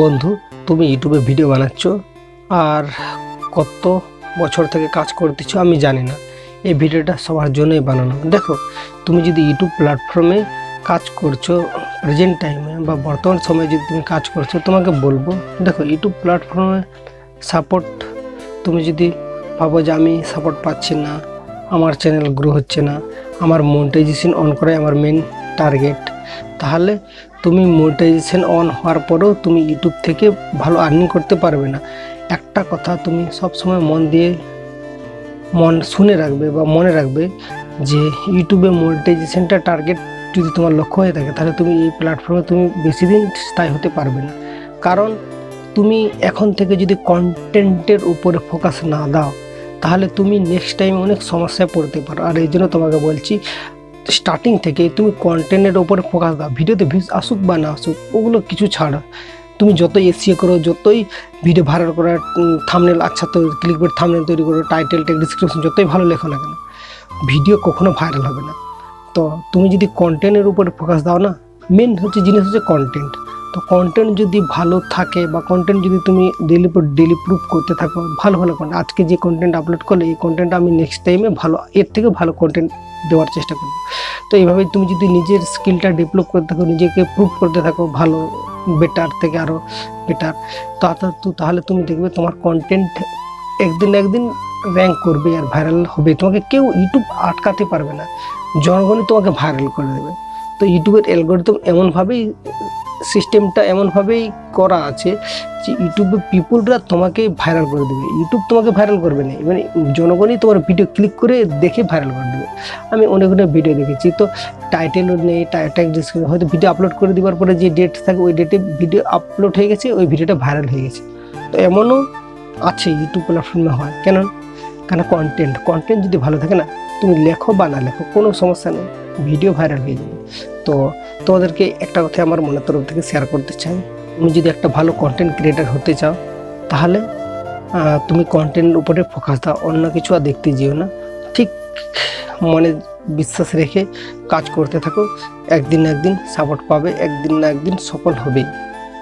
বন্ধু, তুমি ইউটিউবে ভিডিও বানাচ্ছ আর কত বছর থেকে কাজ করতেছো আমি জানি না। এই ভিডিওটা সবার জন্যই বানানো। দেখো, তুমি যদি ইউটিউব প্ল্যাটফর্মে কাজ করছ প্রেজেন্ট টাইমে বা বর্তমান সময়ে যদি তুমি কাজ করছ, তোমাকে বলব, দেখো, ইউটিউব প্ল্যাটফর্মে সাপোর্ট তুমি যদি ভাবো যে আমি সাপোর্ট পাচ্ছি না, আমার চ্যানেল গ্রো হচ্ছে না, আমার মনিটাইজেশন অন করাই আমার মেন টার্গেট তাহলে তুমি মনিটাইজেশন অন হওয়ার পরেও তুমি ইউটিউব থেকে ভালো আর্নিং করতে পারবে না। একটা কথা তুমি সব সময় মন দিয়ে মন শুনে রাখবে বা মনে রাখবে যে ইউটিউবে মনিটাইজেশনটা টার্গেট যদি তোমার লক্ষ্য হয়ে থাকে, তাহলে তুমি এই প্ল্যাটফর্মে তুমি বেশি দিন স্থায়ী হতে পারবে না। কারণ তুমি এখন থেকে যদি কন্টেন্টের উপরে ফোকাস না দাও, তাহলে তুমি নেক্সট টাইম অনেক সমস্যায় পড়তে পারো। আর এই জন্য তোমাকে বলছি স্টার্টিং থেকে তুমি কন্টেন্টের ওপরে ফোকাস দাও ভিডিওতে ভিউজ আসুক বা না আসুক, ওগুলো কিছু ছাড়া। তুমি যতই এসিও করো, যতই ভিডিও ভাইরাল করার থামনেল আচ্ছা তো ক্লিক করে থামনেল তৈরি করো টাইটেল টেক ডিসক্রিপশন যতই ভালো লেখো না কেন ভিডিও কখনো ভাইরাল হবে না। তো তুমি যদি কন্টেন্টের উপরে ফোকাস দাও না মেন হচ্ছে জিনিস হচ্ছে কন্টেন্ট তো কন্টেন্ট যদি ভালো থাকে বা কন্টেন্ট যদি তুমি ডেলি ডেলি প্রুভ করতে থাকো, ভালো ভালো কন্টেন্ট আজকে যে কন্টেন্ট আপলোড করলে, এই কন্টেন্ট আমি নেক্সট টাইমে ভালো, এর থেকে ভালো কন্টেন্ট দেওয়ার চেষ্টা করব। তো এইভাবে তুমি যদি নিজের স্কিলটা ডেভেলপ করতে থাকো, নিজেকে প্রুভ করতে থাকো, ভালো বেটার থেকে আরও বেটার তো তাহলে তুমি দেখবে তোমার কন্টেন্ট একদিন একদিন র্যাঙ্ক করবে আর ভাইরাল হবে। তোমাকে কেউ ইউটিউব আটকাতে পারবে না। জনগণই তোমাকে ভাইরাল করে দেবে। তো ইউটিউবের অ্যালগোরিদম এমনভাবেই সিস্টেমটা এমনভাবেই করা আছে যে ইউটিউবে পিপুলরা তোমাকে ভাইরাল করে দেবে। ইউটিউব তোমাকে ভাইরাল করবে না। মানে জনগণই তোমার ভিডিও ক্লিক করে দেখে ভাইরাল করে দেবে। আমি অনেক অনেক ভিডিও দেখেছি। তো টাইটেলও নেই টাইটেল ডিসক্রিপশন হয়তো ভিডিও আপলোড করে দেওয়ার পরে যে ডেট থাকে, ওই ডেটে ভিডিও আপলোড হয়ে গেছে, ওই ভিডিওটা ভাইরাল হয়ে গেছে। তো এমনও আছে ইউটিউব প্ল্যাটফর্মে হয়। কেন? কেন? কন্টেন্ট কন্টেন্ট যদি ভালো থাকে না, তুমি লেখো বা না লেখো, কোনো সমস্যা নেই। ভিডিও ভাইরাল হয়ে যাবে। তো তোমাদেরকে একটা কথা আমার মনের তরফ থেকে শেয়ার করতে চাই। তুমি যদি একটা ভালো কন্টেন্ট ক্রিয়েটার হতে চাও, তাহলে তুমি কন্টেন্টের উপরে ফোকাস দাও, অন্য কিছু আর দেখতে যেও না। ঠিক মনে বিশ্বাস রেখে কাজ করতে থাকো, একদিন না একদিন সাপোর্ট পাবে, একদিন না একদিন সফল হবেই।